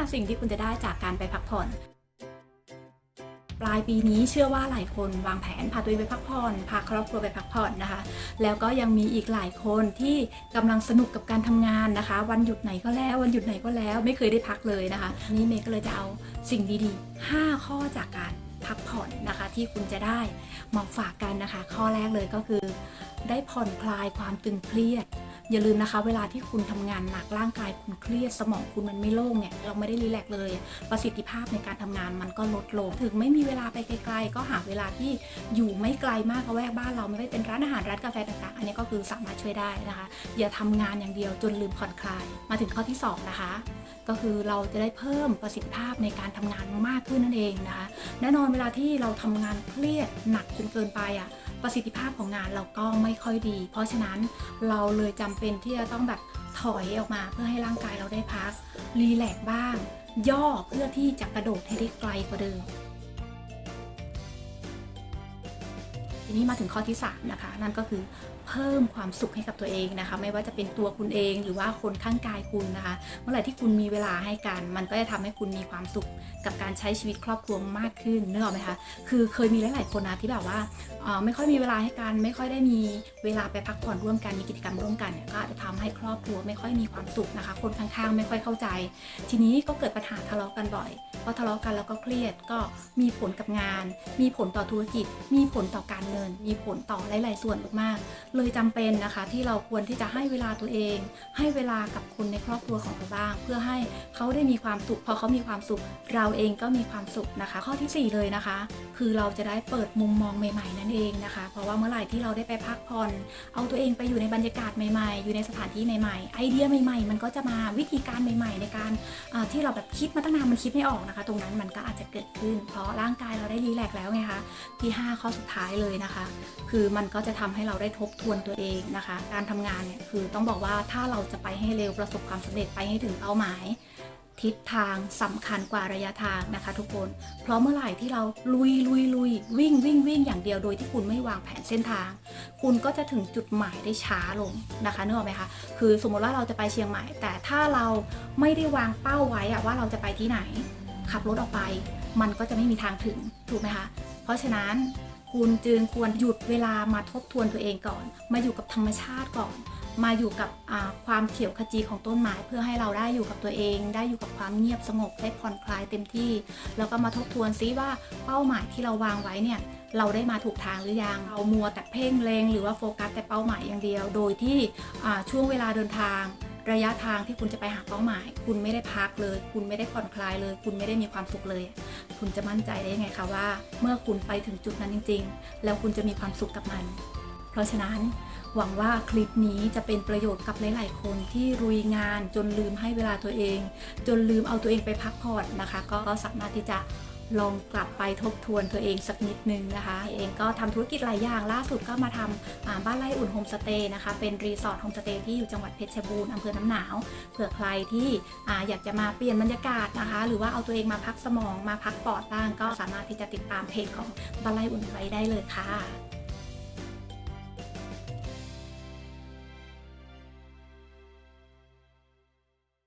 5 สิ่งที่คุณจะได้จากการไปพักผ่อน ปลายปีนี้เชื่อว่าหลายคนวางแผนพาตัวเองไปพักผ่อนพาครอบครัวไปพักผ่อนนะคะ แล้วก็ยังมีอีกหลายคนที่กำลังสนุกกับการทำงานนะคะ วันหยุดไหนก็แล้ววันหยุดไหนก็แล้วไม่เคยได้พักเลยนะคะ นี่เมย์ก็เลยจะเอาสิ่งดีๆ 5 ข้อจากการพักผ่อนนะคะที่คุณจะได้มาฝากกันนะคะ ข้อแรกเลยก็คือ ได้ผ่อนคลายความตึงเครียด อย่าลืมนะคะ เวลาที่คุณทำงานหนักร่างกายคุณเครียดสมองคุณมันไม่โล่งเนี่ยเราไม่ได้รีแลกเลย ประสิทธิภาพในการทำงานมันก็ลดลง ถึงไม่มีเวลาไปไกลๆ ก็หาเวลาที่อยู่ไม่ไกลมากก็แวกบ้านเราไม่ว่าเป็นร้านอาหารร้านกาแฟต่างๆ อันนี้ก็คือสามารถช่วยได้นะคะ อย่าทำงานอย่างเดียวจนลืมผ่อนคลาย มาถึงข้อที่สองนะคะก็คือเราจะได้เพิ่มประสิทธิภาพในการทำงานมากขึ้นนั่นเองนะคะ แน่นอนเวลาที่เราทำงานเครียดหนักจนเกินไปอะ ประสิทธิภาพของงานเราก็ไม่ค่อยดี เพราะฉะนั้นเราเลยจำเป็นที่จะต้องแบบถอยออกมาเพื่อให้ร่างกายเราได้พัก รีแลกซ์บ้าง ย่อเพื่อที่จะกระโดดให้ได้ไกลกว่าเดิม ทีนี้มาถึงข้อที่ 3 นะคะ นั่นก็คือ เพิ่มความสุขให้กับตัวเองนะคะ ไม่ว่าจะเป็นตัวคุณเองหรือว่าคนข้างกายคุณนะคะ เมื่อไหร่ที่คุณมีเวลาให้กัน มันก็จะทำให้คุณมีความสุขกับการใช้ชีวิตครอบครัวมากขึ้นเนออกไหมคะคือเคยมีหลายๆคนนะที่แบบว่าไม่ค่อยมีเวลาให้กัน ไม่ค่อยได้มีเวลาไปพักผ่อนร่วมกันมีกิจกรรมร่วมกันเนี่ยก็อาจจะทำให้ครอบครัวไม่ค่อยมีความสุขนะคะ คนข้างๆ ไม่ค่อยเข้าใจ ทีนี้ก็เกิดปัญหาทะเลาะกันบ่อยพอทะเลาะกันแล้วก็เครียดก็มีผลกับงาน มีผลต่อธุรกิจ มีผลต่อการเงิน มีผลต่อหลาย ๆ ส่วนมากๆเลยจำเป็นนะคะที่เราควรที่จะให้เวลาตัวเอง ให้เวลากับคนในครอบครัวของเราบ้าง เพื่อให้เขาได้มีความสุขพอเขามีความสุข เราเองก็มีความสุขนะคะ ข้อที่สี่เลยนะคะ คือเราจะได้เปิดมุมมองใหม่ ๆ นั่นเองนะคะ เพราะว่าเมื่อไหร่ที่เราได้ไปพักผ่อน เอาตัวเองไปอยู่ในบรรยากาศใหม่ๆ อยู่ในสถานที่ใหม่ๆ ไอเดียใหม่ ๆ มันก็จะมาวิธีการใหม่ ๆ ในการที่เราแบบคิดมาตั้งนานมันคิดไม่ออกนะคะ ตรงนั้นมันก็อาจจะเกิดขึ้น เพราะร่างกายเราได้รีแลกแล้วไงคะที่ห้าข้อสุดท้ายเลยนะคะ คือมันก็จะทำให้เราได้ทบทวนตัวเองนะคะ การทำงานเนี่ยคือต้องบอกว่าถ้าเราจะไปให้เร็วประสบความสำเร็จไปให้ถึงเป้าหมาย ทิศทางสำคัญกว่าระยะทางนะคะ ทุกคน เพราะเมื่อไหร่ที่เราลุยลุยลุยวิ่งวิ่งวิ่งอย่างเดียวโดยที่คุณไม่วางแผนเส้นทาง คุณก็จะถึงจุดหมายได้ช้าลงนะคะนึกออกไหมคะคือสมมติว่าเราจะไปเชียงใหม่ แต่ถ้าเราไม่ได้วางเป้าไว้อะว่าเราจะไปที่ไหน ขับรถออกไป มันก็จะไม่มีทางถึงถูกไหมคะเพราะฉะนั้น คุณจึงควรหยุดเวลามาทบทวนตัวเองก่อน มาอยู่กับธรรมชาติก่อน มาอยู่กับความเขียวขจีของต้นไม้เพื่อให้เราได้อยู่กับตัวเอง ได้อยู่กับความเงียบสงบได้ผ่อนคลายเต็มที่ แล้วก็มาทบทวนซิว่าเป้าหมายที่เราวางไว้เนี่ยเราได้มาถูกทางหรือยังเรามัวแต่เพ่งเลงหรือว่าโฟกัสแต่เป้าหมายอย่างเดียว โดยที่ช่วงเวลาเดินทาง ระยะทางที่คุณจะไปหาเป้าหมาย คุณไม่ได้พักเลย คุณไม่ได้ผ่อนคลายเลย คุณไม่ได้มีความสุขเลย คุณจะมั่นใจได้ยังไงคะว่า เมื่อคุณไปถึงจุดนั้นจริง ๆ แล้วคุณจะมีความสุขกับมัน เพราะฉะนั้นหวังว่าคลิปนี้จะเป็นประโยชน์กับหลาย ๆ คนที่รุยงานจนลืมให้เวลาตัวเอง จนลืมเอาตัวเองไปพักผ่อนนะคะ ก็ก็สามารถที่จะ ลองกลับไปทบทวนตัวเองสักนิดนึงนะคะเองก็ทำธุรกิจหลายอย่างล่าสุดก็มาทำอ่าบ้านไร่อุ่นโฮมสเตย์นะคะเป็นรีสอร์ทโฮมสเตย์ที่อยู่จังหวัดเพชรบูรณ์อำเภอน้ำหนาวเผื่อใครที่ออยากจะมาเปลี่ยนบรรยากาศนะคะ หรือว่าเอาตัวเองมาพักสมองมาพักปอดบ้างก็สามารถที่จะติดตามเพจของบ้านไร่อุ่นไว้ได้เลยค่ะ